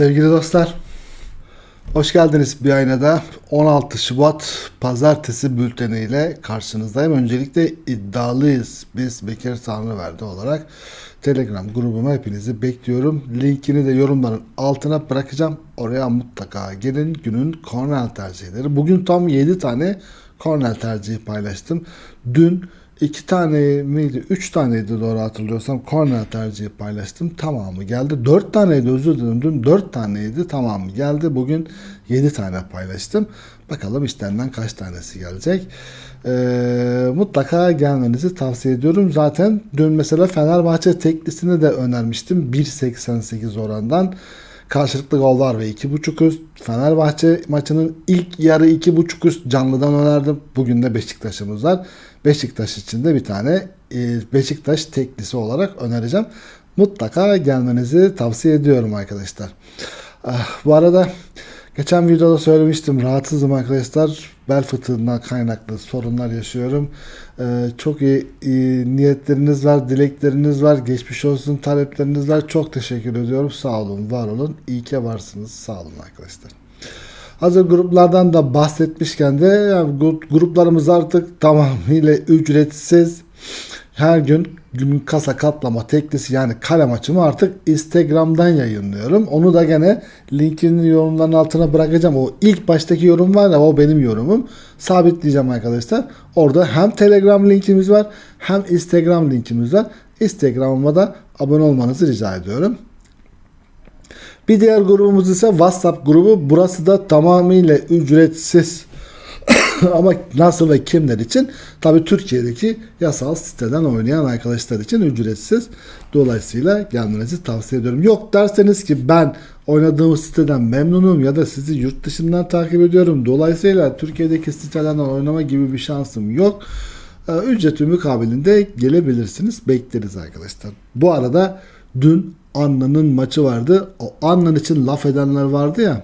Sevgili dostlar, hoş geldiniz bir ayna da 16 Şubat Pazartesi bülteniyle karşınızdayım. Öncelikle iddialıyız biz Bekir Tanrıverdi olarak Telegram grubuma hepinizi bekliyorum. Linkini de yorumların altına bırakacağım. Oraya mutlaka gelin günün kornel tercihleri. Bugün tam 7 tane kornel tercihi paylaştım. Dün iki tane miydi? Üç taneydi doğru hatırlıyorsam. Corner tercihi paylaştım. Tamamı geldi. Dört taneydi özür dilerim. Dün dört taneydi. Tamamı geldi. Bugün yedi tane paylaştım. Bakalım işlerinden kaç tanesi gelecek. Ee, mutlaka gelmenizi tavsiye ediyorum. Zaten dün mesela Fenerbahçe teklisini de önermiştim. 1.88 orandan karşılıklı gollar ve 2.5 üst. Fenerbahçe maçının ilk yarı 2.5 üst canlıdan önerdim. Bugün de Beşiktaş'ımız var. Beşiktaş için de bir tane e, Beşiktaş teklisi olarak önereceğim. Mutlaka gelmenizi tavsiye ediyorum arkadaşlar. Ah, bu arada geçen videoda söylemiştim rahatsızım arkadaşlar. Bel fıtığından kaynaklı sorunlar yaşıyorum. Ee, çok iyi niyetleriniz var, dilekleriniz var, geçmiş olsun talepleriniz var. Çok teşekkür ediyorum. Sağ olun, var olun. İyi ki varsınız. Sağ olun arkadaşlar. Hazır gruplardan da bahsetmişken de yani gruplarımız artık tamamıyla ücretsiz. Her gün gün kasa katlama teklisi yani kale maçımı artık Instagram'dan yayınlıyorum. Onu da gene linkini yorumların altına bırakacağım. O ilk baştaki yorum var ya o benim yorumum. Sabitleyeceğim arkadaşlar. Orada hem Telegram linkimiz var hem Instagram linkimiz var. Instagram'ıma da abone olmanızı rica ediyorum. Bir diğer grubumuz ise WhatsApp grubu. Burası da tamamıyla ücretsiz. Ama nasıl ve kimler için? Tabii Türkiye'deki yasal siteden oynayan arkadaşlar için ücretsiz. Dolayısıyla gelmenizi tavsiye ediyorum. Yok derseniz ki ben oynadığım siteden memnunum ya da sizi yurt dışından takip ediyorum. Dolayısıyla Türkiye'deki sitelerden oynama gibi bir şansım yok. Ee, ücreti mukabilinde gelebilirsiniz. Bekleriz arkadaşlar. Bu arada dün Anna'nın maçı vardı. O Annan için laf edenler vardı ya.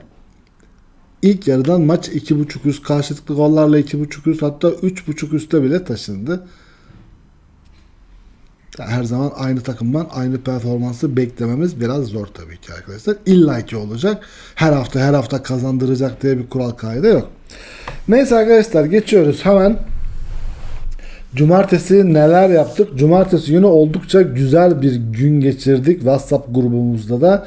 İlk yarıdan maç 2.5 üst karşılıklı gollarla 2.5 üst hatta 3.5 üste bile taşındı. Her zaman aynı takımdan aynı performansı beklememiz biraz zor tabii ki arkadaşlar. İlla ki olacak. Her hafta her hafta kazandıracak diye bir kural kaide yok. Neyse arkadaşlar geçiyoruz hemen Cumartesi neler yaptık? Cumartesi günü oldukça güzel bir gün geçirdik. WhatsApp grubumuzda da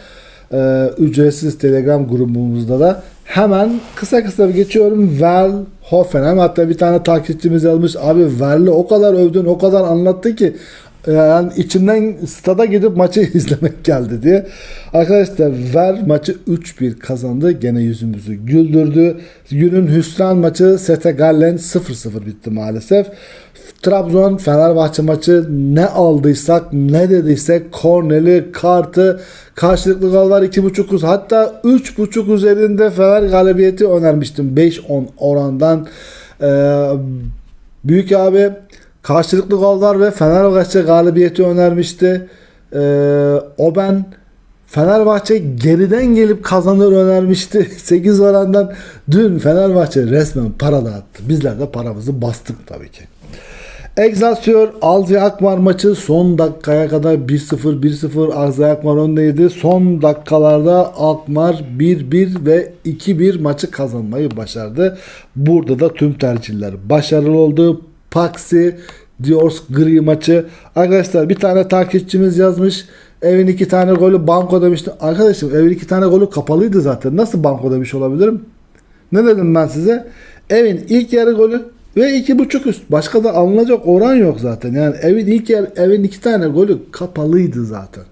e, ücretsiz Telegram grubumuzda da hemen kısa kısa geçiyorum. Vel Hoffenheim hatta bir tane takipçimiz yazmış. Abi Vel'i o kadar övdün o kadar anlattı ki yani içimden stada gidip maçı izlemek geldi diye. Arkadaşlar Ver maçı 3-1 kazandı. Gene yüzümüzü güldürdü. Günün hüsran maçı Sete Gallen 0-0 bitti maalesef. Trabzon Fenerbahçe maçı ne aldıysak ne dediysek korneli kartı karşılıklı gollar 2.5 hatta 3.5 üzerinde Fener galibiyeti önermiştim 5-10 orandan. Ee, büyük abi karşılıklı gollar ve Fenerbahçe galibiyeti önermişti. Ee, o ben Fenerbahçe geriden gelip kazanır önermişti. 8 orandan dün Fenerbahçe resmen para dağıttı. Bizler de paramızı bastık tabii ki. Excelsior Alzi Akmar maçı son dakikaya kadar 1-0 1-0 Alzi Akmar öndeydi. Son dakikalarda Akmar 1-1 ve 2-1 maçı kazanmayı başardı. Burada da tüm tercihler başarılı oldu. Paxi Diors Gri maçı. Arkadaşlar bir tane takipçimiz yazmış. Evin iki tane golü banko demişti. Arkadaşım evin iki tane golü kapalıydı zaten. Nasıl banko demiş olabilirim? Ne dedim ben size? Evin ilk yarı golü ve iki buçuk üst. Başka da alınacak oran yok zaten. Yani evin ilk yer, evin iki tane golü kapalıydı zaten.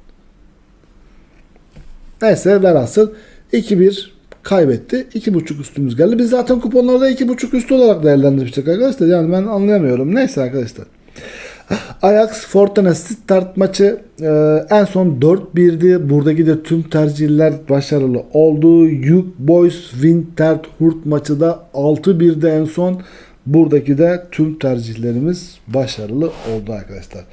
Neyse velhasıl 2-1 kaybetti. 2.5 üstümüz geldi. Biz zaten kuponlarda 2.5 üstü olarak değerlendirmiştik arkadaşlar. Yani ben anlayamıyorum. Neyse arkadaşlar. Ajax Fortuna Stuttgart maçı e, en son 4-1'di. Buradaki de tüm tercihler başarılı oldu. Yuk Boys Winter Hurt maçı da 6-1'de en son. Buradaki de tüm tercihlerimiz başarılı oldu arkadaşlar.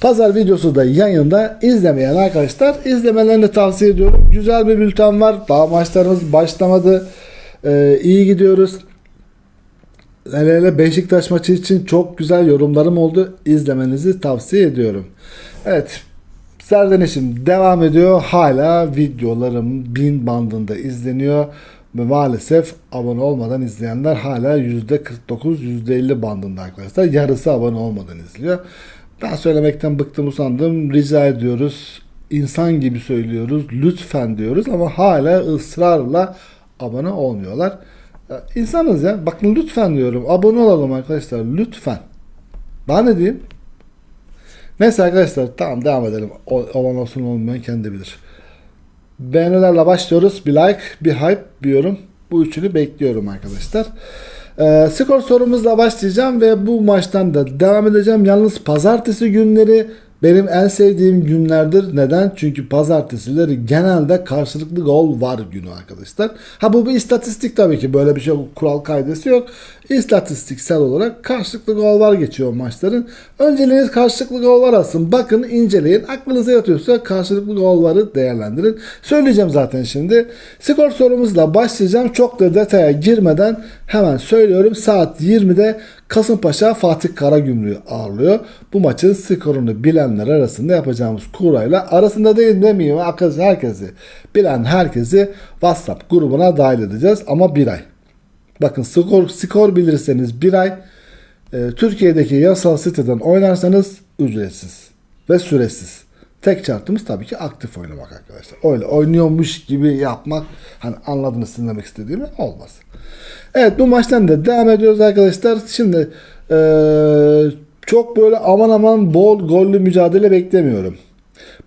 Pazar videosu da yayında izlemeyen arkadaşlar izlemelerini tavsiye ediyorum. Güzel bir bülten var. Daha maçlarımız başlamadı. Ee, iyi gidiyoruz. Hele hele Beşiktaş maçı için çok güzel yorumlarım oldu. İzlemenizi tavsiye ediyorum. Evet. Serdenişim devam ediyor. Hala videolarım bin bandında izleniyor. Ve maalesef abone olmadan izleyenler hala %49, %50 bandında arkadaşlar. Yarısı abone olmadan izliyor. Ben söylemekten bıktım usandım. Rica ediyoruz. İnsan gibi söylüyoruz. Lütfen diyoruz ama hala ısrarla abone olmuyorlar. İnsanız ya. Bakın lütfen diyorum. Abone olalım arkadaşlar. Lütfen. Daha ne diyeyim? Neyse arkadaşlar tamam devam edelim. O, olan olsun olmayan kendi bilir. Beğenilerle başlıyoruz. Bir like, bir hype, bir yorum. Bu üçünü bekliyorum arkadaşlar. Ee, skor sorumuzla başlayacağım ve bu maçtan da devam edeceğim. Yalnız pazartesi günleri benim en sevdiğim günlerdir. Neden? Çünkü pazartesileri genelde karşılıklı gol var günü arkadaşlar. Ha bu bir istatistik tabii ki. Böyle bir şey kural kaidesi yok. İstatistiksel olarak karşılıklı gol var geçiyor maçların. Önceliğiniz karşılıklı gol var alsın. Bakın inceleyin. Aklınıza yatıyorsa karşılıklı gol varı değerlendirin. Söyleyeceğim zaten şimdi. Skor sorumuzla başlayacağım. Çok da detaya girmeden hemen söylüyorum. Saat 20'de Kasımpaşa Fatih Karagümrük'ü ağırlıyor. Bu maçın skorunu bilenler arasında yapacağımız kurayla arasında değil demeyeyim herkes herkesi bilen herkesi WhatsApp grubuna dahil edeceğiz ama bir ay. Bakın skor, skor bilirseniz bir ay e, Türkiye'deki yasal siteden oynarsanız ücretsiz ve süresiz. Tek şartımız tabii ki aktif oynamak arkadaşlar. Öyle oynuyormuş gibi yapmak hani anladınız sizin demek istediğimi olmaz. Evet bu maçtan da devam ediyoruz arkadaşlar. Şimdi e, çok böyle aman aman bol gollü mücadele beklemiyorum.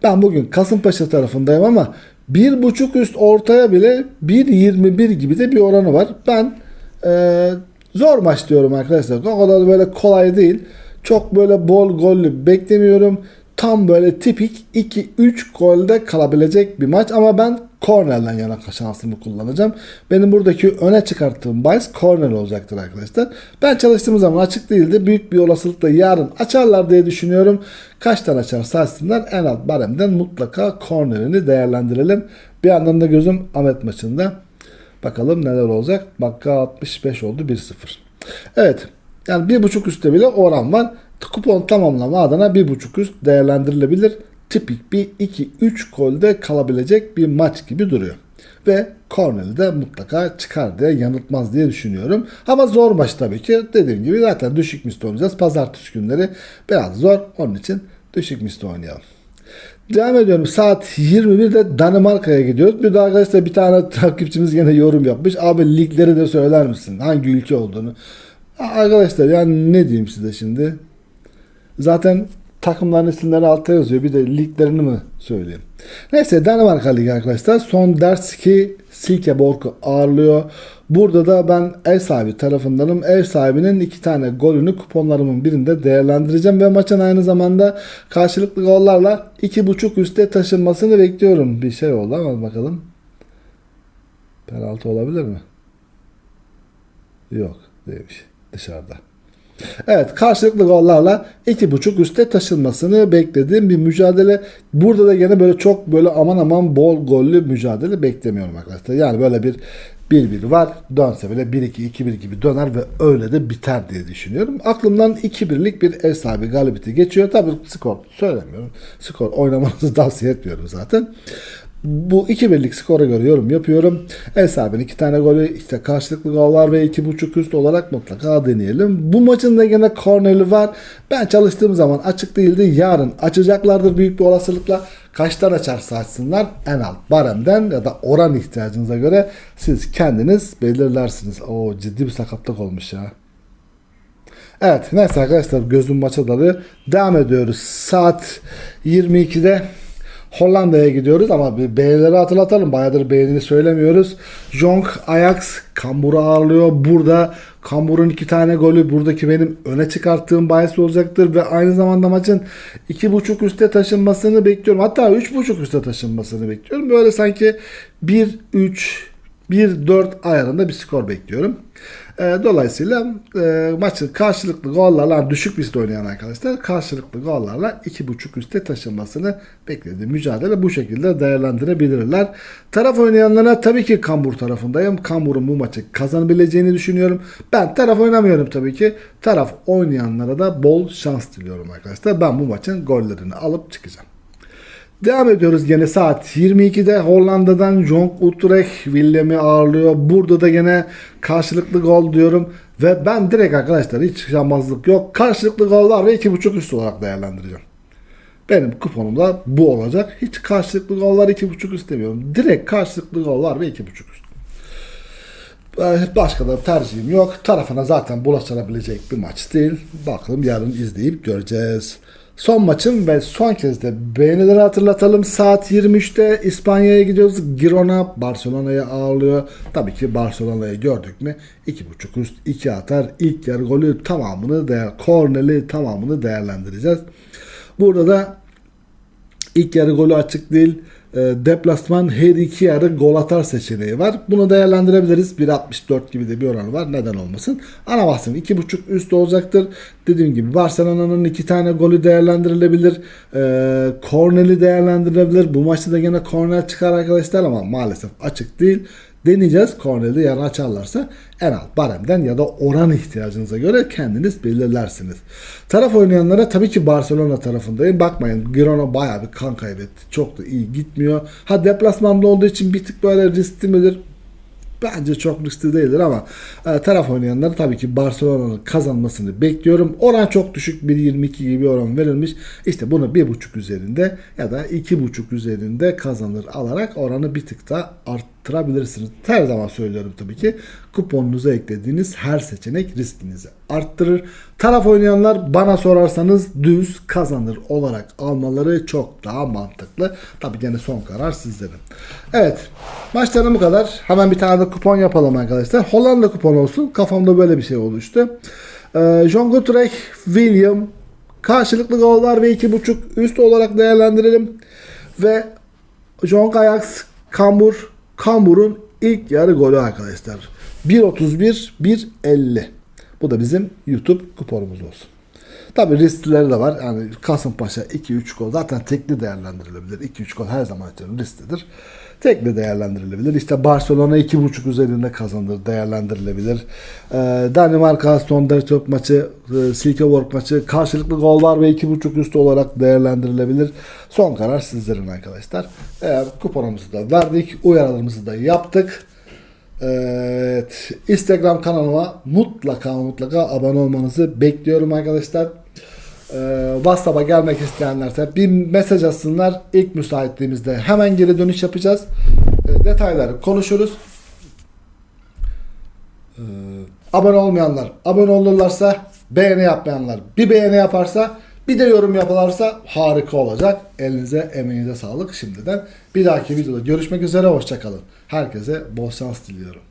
Ben bugün Kasımpaşa tarafındayım ama bir buçuk üst ortaya bile 1.21 gibi de bir oranı var. Ben e, zor maç diyorum arkadaşlar. O kadar böyle kolay değil. Çok böyle bol gollü beklemiyorum. Tam böyle tipik 2-3 golde kalabilecek bir maç ama ben kornerden yana şansımı kullanacağım. Benim buradaki öne çıkarttığım bahis korner olacaktır arkadaşlar. Ben çalıştığım zaman açık değildi. Büyük bir olasılıkla yarın açarlar diye düşünüyorum. Kaçtan açarsa açsınlar en alt baremden mutlaka kornerini değerlendirelim. Bir yandan da gözüm Ahmet maçında. Bakalım neler olacak. Dakika 65 oldu 1-0. Evet. Yani bir buçuk üstte bile oran var. Kupon tamamlama adına bir buçuk üst değerlendirilebilir. Tipik bir 2-3 golde kalabilecek bir maç gibi duruyor. Ve Cornell'i de mutlaka çıkar diye yanıltmaz diye düşünüyorum. Ama zor maç tabii ki. Dediğim gibi zaten düşük misli oynayacağız. Pazartesi günleri biraz zor. Onun için düşük misli oynayalım. Devam ediyorum. Saat 21'de Danimarka'ya gidiyoruz. Bir de arkadaşlar bir tane takipçimiz yine yorum yapmış. Abi ligleri de söyler misin? Hangi ülke olduğunu? Arkadaşlar yani ne diyeyim size şimdi? Zaten takımların isimleri altta yazıyor. Bir de liglerini mi söyleyeyim? Neyse Danimarka Ligi arkadaşlar. Son ders ki Silkeborg'u ağırlıyor. Burada da ben ev sahibi tarafındanım. Ev sahibinin iki tane golünü kuponlarımın birinde değerlendireceğim ve maçın aynı zamanda karşılıklı gollarla iki buçuk üste taşınmasını bekliyorum. Bir şey oldu ama bakalım. Penaltı olabilir mi? Yok değilmiş. Dışarıda. Evet karşılıklı gollarla iki buçuk üste taşınmasını beklediğim bir mücadele. Burada da gene böyle çok böyle aman aman bol gollü mücadele beklemiyorum arkadaşlar. Yani böyle bir 1-1 var. Dönse bile 1-2, 2-1 gibi döner ve öyle de biter diye düşünüyorum. Aklımdan 2-1'lik bir ev sahibi galibiyeti geçiyor. Tabii skor söylemiyorum. Skor oynamanızı tavsiye etmiyorum zaten. Bu 2-1'lik skora göre yorum yapıyorum. Ev 2 tane golü, işte karşılıklı gol var ve 2.5 üst olarak mutlaka deneyelim. Bu maçın da yine korneli var. Ben çalıştığım zaman açık değildi. Yarın açacaklardır büyük bir olasılıkla. Kaçtan açarsa açsınlar en alt baremden ya da oran ihtiyacınıza göre siz kendiniz belirlersiniz. O ciddi bir sakatlık olmuş ya. Evet neyse arkadaşlar gözüm maça dalıyor. Devam ediyoruz. Saat 22'de Hollanda'ya gidiyoruz ama bir beğenileri hatırlatalım. Bayağıdır beğenini söylemiyoruz. Jonk Ajax Kambur'u ağırlıyor. Burada Kambur'un iki tane golü buradaki benim öne çıkarttığım bahis olacaktır ve aynı zamanda maçın iki buçuk üste taşınmasını bekliyorum. Hatta üç buçuk üste taşınmasını bekliyorum. Böyle sanki 1-3 1-4 ayarında bir skor bekliyorum. E, dolayısıyla e, maçın karşılıklı gollarla düşük liste oynayan arkadaşlar karşılıklı gollarla 2.5 üste taşınmasını beklediği mücadele bu şekilde değerlendirebilirler. Taraf oynayanlara tabii ki Kambur tarafındayım. Kambur'un bu maçı kazanabileceğini düşünüyorum. Ben taraf oynamıyorum tabii ki. Taraf oynayanlara da bol şans diliyorum arkadaşlar. Ben bu maçın gollerini alıp çıkacağım. Devam ediyoruz gene saat 22'de Hollanda'dan Jong Utrecht William'i ağırlıyor. Burada da gene karşılıklı gol diyorum. Ve ben direkt arkadaşlar hiç şanmazlık yok. Karşılıklı gollar ve 2.5 üst olarak değerlendireceğim. Benim kuponumda bu olacak. Hiç karşılıklı gollar 2.5 istemiyorum. Direkt karşılıklı gollar ve 2.5 üst. Ee, Başka da tercihim yok. Tarafına zaten bulaşabilecek bir maç değil. Bakalım yarın izleyip göreceğiz. Son maçım ve son kez de beğenileri hatırlatalım. Saat 23'te İspanya'ya gidiyoruz. Girona Barcelona'yı ağırlıyor. Tabii ki Barcelona'yı gördük mü 2.5 üst 2 atar. İlk yarı golü tamamını değer, korneli tamamını değerlendireceğiz. Burada da İlk yarı golü açık değil. E, deplasman her iki yarı gol atar seçeneği var. Bunu değerlendirebiliriz. 1.64 gibi de bir oranı var. Neden olmasın? Ana bahsim 2.5 üst olacaktır. Dediğim gibi Barcelona'nın iki tane golü değerlendirilebilir. E, korneli değerlendirilebilir. Bu maçta da gene kornel çıkar arkadaşlar ama maalesef açık değil. Deneyeceğiz. Korneli yarın açarlarsa en alt baremden ya da oran ihtiyacınıza göre kendiniz belirlersiniz. Taraf oynayanlara tabii ki Barcelona tarafındayım. Bakmayın Girona bayağı bir kan kaybetti. Çok da iyi gitmiyor. Ha deplasmanda olduğu için bir tık böyle riskli midir? Bence çok riskli değildir ama e, taraf oynayanlar tabii ki Barcelona'nın kazanmasını bekliyorum. Oran çok düşük 1.22 gibi oran verilmiş. İşte bunu 1.5 üzerinde ya da 2.5 üzerinde kazanır alarak oranı bir tık daha arttırabilirsiniz. Her zaman söylüyorum tabii ki kuponunuza eklediğiniz her seçenek riskinizi arttırır. Taraf oynayanlar bana sorarsanız düz kazanır olarak almaları çok daha mantıklı. Tabii gene son karar sizlerin. Evet maçlarım bu kadar. Hemen bir tane de kupon yapalım arkadaşlar. Hollanda kupon olsun. Kafamda böyle bir şey oluştu. Ee, John Utrecht, William karşılıklı gollar ve 2.5 üst olarak değerlendirelim. Ve John Ajax, Kambur, Kambur'un ilk yarı golü arkadaşlar. 1.31, 1.50. Bu da bizim YouTube kuponumuz olsun. Tabi riskleri de var. Yani Kasımpaşa 2-3 gol zaten tekli değerlendirilebilir. 2-3 gol her zaman için risklidir. Tekli değerlendirilebilir. İşte Barcelona 2.5 üzerinde kazanır değerlendirilebilir. Ee, Danimarka son top maçı, e, Silkeborg maçı karşılıklı gol var ve 2.5 üstü olarak değerlendirilebilir. Son karar sizlerin arkadaşlar. Eğer kuponumuzu da verdik, uyarılarımızı da yaptık. Evet. Instagram kanalıma mutlaka mutlaka abone olmanızı bekliyorum arkadaşlar. Ee, WhatsApp'a gelmek isteyenlerse bir mesaj atsınlar. İlk müsaitliğimizde hemen geri dönüş yapacağız. Ee, detayları konuşuruz. Ee, abone olmayanlar abone olurlarsa beğeni yapmayanlar bir beğeni yaparsa bir de yorum yaparlarsa harika olacak. Elinize emeğinize sağlık şimdiden. Bir dahaki videoda görüşmek üzere. Hoşçakalın. Herkese bol şans diliyorum.